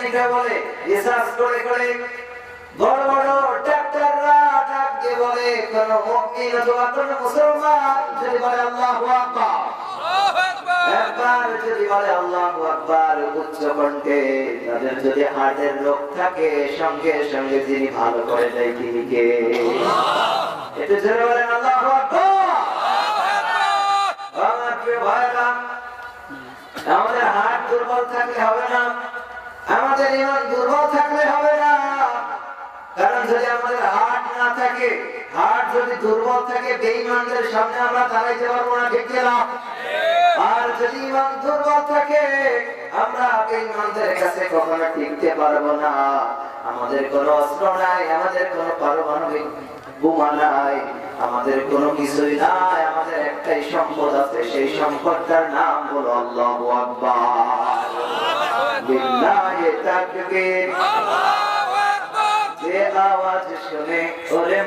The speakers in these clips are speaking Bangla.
বৈজ্ঞানিকরা বলে, রিসার্চ করে করে। বড় বড় ডাক্তাররা ডাক দিয়ে বলে, কোন মুমিন অথবা কোন মুসলমান যদি বলে আল্লাহু আকবার। একবার যদি বলে আল্লাহু আকবার উচ্চ কণ্ঠে, তাদের যদি হার্টের রোগ থাকে, সঙ্গে সঙ্গে যিনি ভালো করে দেয় তিনি কে একটু জোরে বলেন আল্লাহু আকবার। আমার প্রিয় ভাইরা আমাদের হার্ট দুর্বল থাকলে হবে না। আমাদের ইমান দুর্বল থাকলে হবে না। কারণ যদি আমাদের হার্ট না থাকে হার্ট যদি দুর্বল থাকে, বেঈমানদের সামনে আমরা দাঁড়াইতে পারব না, ঠিক না আর যদি ইমান দুর্বল থাকে, আমরা বেঈমানদের কাছে কখনো টিকতে পারব না। আমাদের কোনো অস্ত্র নাই, আমাদের কোনো পারমাণবিক বোমা নাই, আমাদের কোনো কিছুই নাই, আমাদের একটাই সম্পদ আছে, সেই সম্পদটার নাম হলো আল্লাহু আকবার। বিল্লাহি। তাকবীর যে আওয়াজ শুনে, ওরে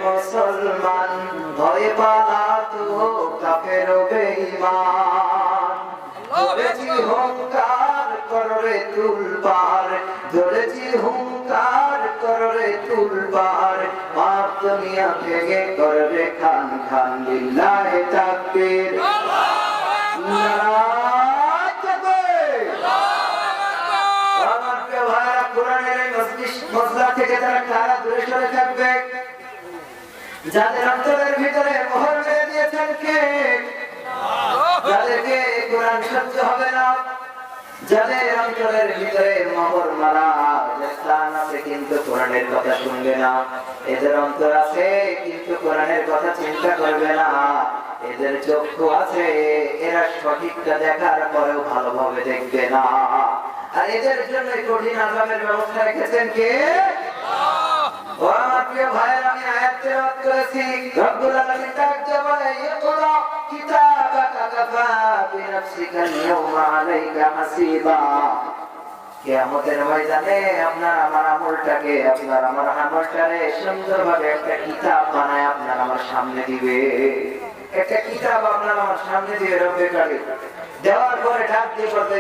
ধরেছি হুঙ্কার কররে তুলবার। তুলবার। পাপ দুনিয়া থেকে করবে খান খান বিল্লাহি তাকবীর নারায় তাকবীর আমার প্রিয় ভাইরা কোরআনের এই মজলিস মজলা থেকে তারা কারা দূরে সরে থাকবে যাদের অন্তরের ভিতরে মোহর মেরে দিয়েছেন কে? যাদেরকে কোরআন সহ্য হবে না, যাদের অন্তরের ভিতরে মোহর মারা আছে কিন্তু কোরআনের কথা শুনবে না। এদের অন্তর আছে, কিন্তু কোরআনের কথা চিন্তা করবে না। এদের চক্ষু আছে, এরা সঠিকটা দেখার পরেও ভালোভাবে দেখবে না। আর এদের জন্য কঠিন আজাবের ব্যবস্থা রেখেছেন কে? ও আমার প্রিয় একটা কিতাব আপনার আমার সামনে দিবে। একটা কিতাব আপনার সামনে দিয়ে রব্বে কাটে দেওয়ার পরে ডাক দিয়ে বলতে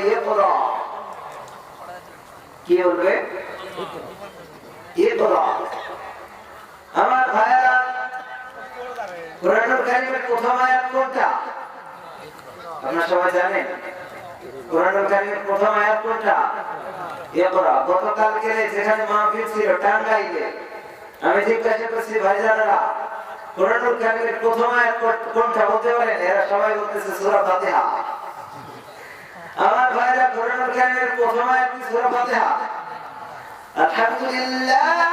কি বলবে? ইকরা আমার ভাইয়েরা কোরআনুল কারিমের প্রথম আয়াত কোনটা? আপনারা সবাই জানেন কোরআনুল প্রথম আয়াত কোনটা? ইয়ে ইকরা যেখানে মাহফিল ছিল, টাঙ্গাইলে, আমি জিজ্ঞাসা করছি কোরআনুল প্রথম আয়াত কোনটা এরা সবাই বলতেছে, সূরা ফাতিহা। আমার ভাইরা কোরআনুল কারিমের প্রথম আয়াত কি সূরা ফাতিহা? আলহামদুলিল্লাহ।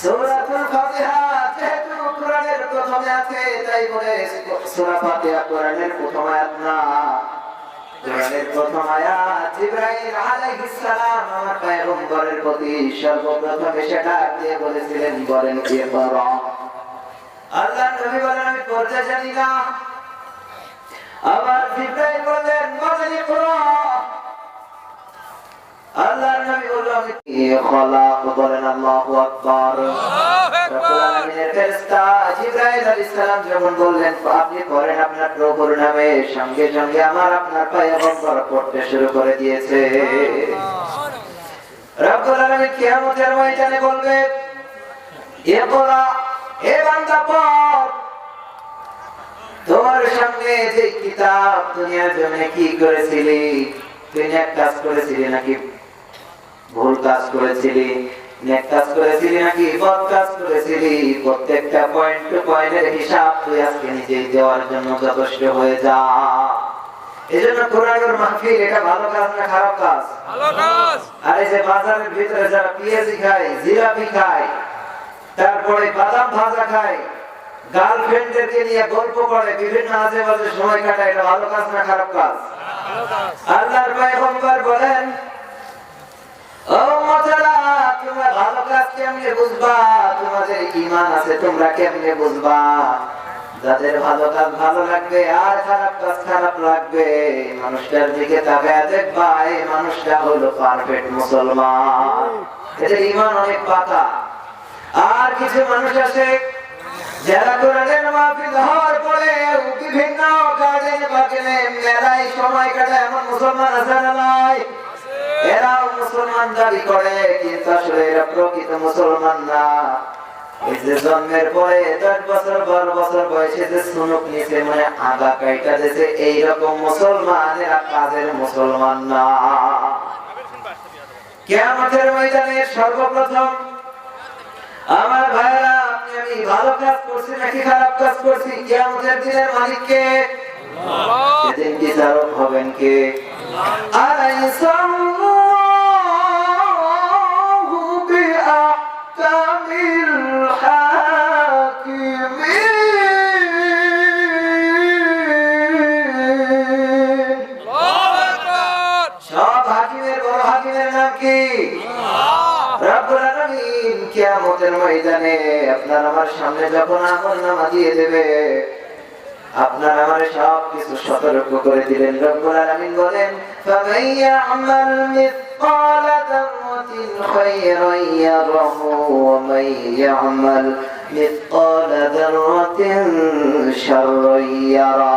সূরাতুল ফাতিহা, যেহেতু কোরআনের প্রথমে আছে, তাই বলে সূরা ফাতিহা কোরআনের প্রথম আয়াত না। কোরআনের প্রথম আয়াত জিবরাইল আলাইহিস সালাম আমার পয়গম্বরের প্রতি ডাক দিয়ে বলেছিলেন, বলেন কে পড়ো আল্লাহ নবী বলেন, আমি পড়তে জানি না। আবার জিবরাইল বলেন আল্লাহর নবী বলল আমি খলাক বলেন? আল্লাহু আকবার। রব্বুল আলামিনের ফেরেশতা জিবরাইল আলাইহিস সালাম যখন বললেন আপনি পড়েন আপনার প্রভুর নামে সঙ্গে সঙ্গে আমার আপনার পয়গম্বর পড়তে শুরু করে দিয়েছে। রব্বুল আলামিন কিয়ামতের ময়দানে বলবে ইকরা হে বান্দা পড় তোমার সামনে যে কিতাব দুনিয়ার জন্য কি করেছিলি? তুই এক কাজ করেছিলি নাকি ভুল কাজ করেছিলি নেক কাজ করেছিলি নাকি বদ কাজ করেছিলি? প্রত্যেকটা পয়েন্ট টু পয়েন্টের হিসাব তুই আজকে নিজেই দেওয়ার জন্য যথেষ্ট হয়ে যা। এই কোরআনের মাহফিল এটা ভালো কাজ না খারাপ কাজ? আর এই যে বাজারের ভিতরে যারা পিএসি খায় জিলাপি খায় তারপরে বাদাম ভাজা খায় গার্লফ্রেন্ডদেরকে নিয়ে গল্প করে বিভিন্ন আজে বাজে সময় কাটায় এটা ভালো কাজ না খারাপ কাজ। আল্লাহর পয়গম্বর বলেন ও উম্মতেরা তোমরা ভালো কাজ কেমনে বুঝবা? তোমাদের ঈমান আছে, তোমরা কেমনে বুঝবা? যাদের ভালো কাজ ভালো লাগবে, আর খারাপ কাজ খারাপ লাগবে, মানুষটার দিকে তাকায় দেখবা, এই মানুষটা হলো পারফেক্ট মুসলমান। এদের ইমান অনেক পাতা। আর কিছু মানুষ আছে, যারা কোরআনের মাহফিল হওয়ার পরে বিভিন্ন গার্ডেন বাগানে মেলায় সময় কাটায়, এমন মুসলমান আছে না নাই? এরাও মুসলমান দাবি করে কিন্তু আসলে এরা প্রকৃত মুসলমান না? এই যে জন্মের পরে দশ বছর বারো বছর বয়সে যে সুনুক নিচে মানে আগা কাইটা দিয়েছে এইরকম মুসলমান এরা কাজের মুসলমান না। কেয়ামতের ময়দানে সর্বপ্রথম আমার ভাইরা আপনি আমি ভালো কাজ করছি নাকি খারাপ কাজ করছি? কেয়ামতের দিনের মালিককে? সেদিন বিচারক হবেন কে? আলাইসাল্লাহু কিয়ামতের ময়দানে আপনার আমার সামনে যখন আমল নামা দিয়ে দেবে, আপনার আমার সব কিছু সতর্ক করে দিলেন। রব্বুল আলামিন বলেন, ফামান ইয়ামাল মিসকাল যাররাতিন খায়রান ইয়ারাহু ওয়া মান ইয়ামাল মিসকাল যাররাতিন শাররান ইয়ারা।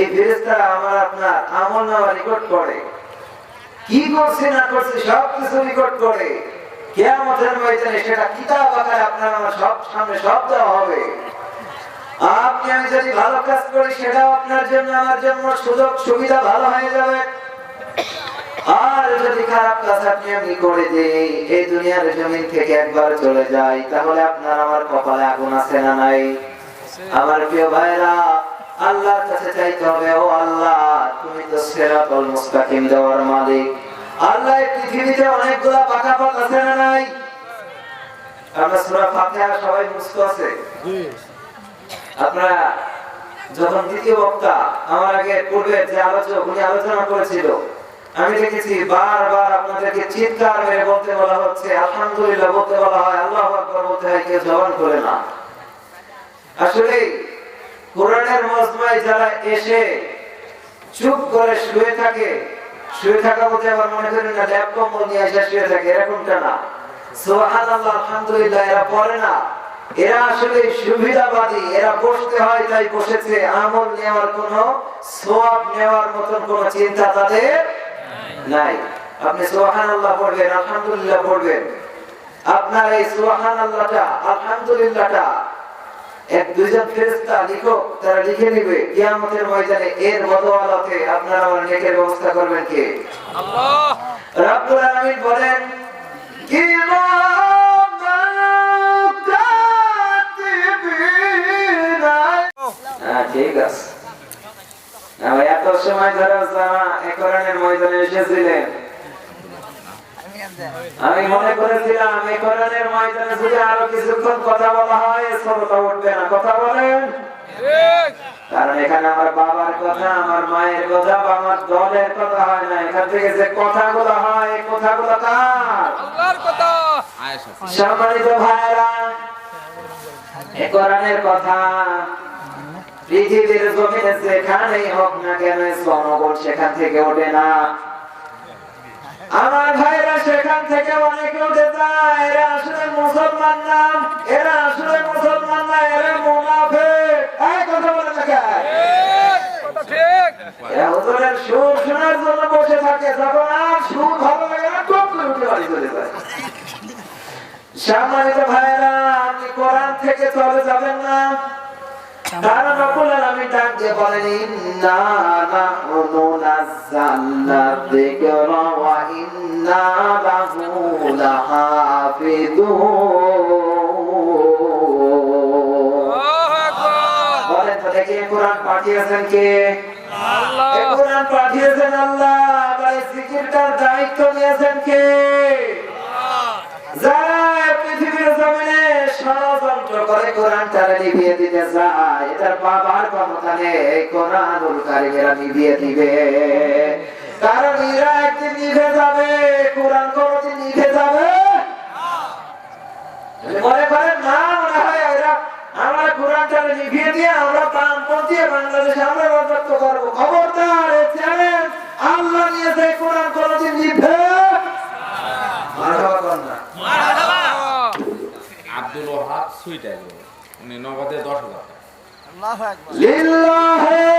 এই ফেরেশতারা আমার আপনার আমল নামা রেকর্ড করে কি করছে, না করছে সব কিছু রেকর্ড করে কিয়ামতের ময়দানে সেটা কিতাব আকারে আপনার আমার সব সামনে সব দেওয়া হবে। আপনি, আমি যদি ভালো কাজ করি, সেটাও আপনার জন্য, আমার জন্য সুযোগ, সুবিধা ভালো হয়ে যাবে। আর যদি খারাপ কাজ আপনি আমি করে দিই এই দুনিয়ার জমিন থেকে একবার চলে যাই, তাহলে আপনার আমার কপালে আগুন আছে না নাই? আমার প্রিয় ভাইরা আল্লাহর কাছে চাইতে হবে ও আল্লাহ তুমি তো সিরাতুল মুস্তাকিম দেওয়ার মালিক। আল্লাহ পৃথিবীতে অনেকগুলা পাকা পথ আছে না নাই? আমরা সূরা ফাতিহা সবাই মুস্ত আছে? আপনারা যখন দ্বিতীয় বক্তা আমার আগে পূর্বে যে আলোচনা উনি আলোচনা করেছিল। আমি দেখেছি বারবার আপনাদেরকে চিৎকার মেরে বলতে বলা হচ্ছে আলহামদুলিল্লাহ বলতে বলা হয় আল্লাহ আকবার বলতে হয় কেউ জবান করে না। আসলে কোরআনের মজমায় যারা এসে চুপ করে শুয়ে থাকে, শুয়ে থাকা বলতে আবার মনে করেন না ল্যাপ কম্বল নিয়ে এসে শুয়ে থাকে, এরকমটা না। আলহামদুলিল্লাহ, এরা পড়ে না। এরা আসলে সুবিধাবাদী, এরা বসতে হয় তাই বসেছে। আমল নেওয়ার কোন সোয়াব নেওয়ার মতন কোন চিন্তা তাদের নাই। আপনি সোহান আল্লাহ পড়বেন, আলহামদুলিল্লাহ পড়বেন। আপনার এই সোহান আল্লাহটা আলহামদুলিল্লাহটা এক ফেরেশতা লিখো তারা লিখে নিবে। কিয়ামতের ময়দানে এর আপনারা আমার নেকের ব্যবস্থা করবেন কে? আল্লাহ। রব্বুল আলামিন বলেন ঠিক আছে। এত সময় ধরে ময়দানে এসেছিলেন। আমি মনে করেছিলাম এই কোরআনের ময়দানে যদি আরও কিছুক্ষণ কথা বলা হয় শ্রোতা উঠবে না। কথা বলেন। কারণ এখানে আমার বাবার কথা আমার মায়ের কথা বা আমার দলের কথা হয় না। এখান থেকে যে কথাগুলো হয় এই কথাগুলো কার? আল্লাহর কথা। সম্মানিত ভাইরা এ কোরআনের কথা পৃথিবীর জমিনে যেখানেই হোক না কেন জনগণ সেখান থেকে ওঠে না। আমার ভাইরা সেখান থেকে অনেকে উঠে যায়। এরা আসলে মুসলমান না। এরা আসলে মুসলমান না, এরা মুনাফিক। এই কথা বলে থাকে। ভাইরা, আপনি কোরআন থেকে চলে যাবেন না। কারণ রব্বুল আলামিন ডাক বলেন ইন্না নাহনু নাযালনা যিকরা ওয়া ইন্না লাহু লাহাফিযুন বলেন তো দেখি কোরআন পাঠিয়েছেন কে? আল্লাহ। কোরআন পাঠিয়েছেন আল্লাহ। জিকিরটার দায়িত্ব নিয়েছেন কে যারা পৃথিবীর জমিনে করে কোরআনটারে নিভিয়ে দিতে চায়। এটার বাবার ক্ষমতা নেই, কোরআনুল কারিমেরা নিভিয়ে দিবে। কারণ এরা একদিন নিভে যাবে, কোরআন কোনদিন নিভে যাবে। মনে করেন, না, মনে হয় এরা আমরা কোরআনটারে নিভিয়ে দিয়ে আমরা বামপন্থী বাংলাদেশে আমরা রাজত্ব করব। খবরদার, এই চ্যালেঞ্জ আল্লাহ নিয়েছে এই কোরআন কোনদিন নিভে মারহাবা কর না। আব্দুল মানে উনি নগদে দশ হাজার টাকা। লিল্লাহে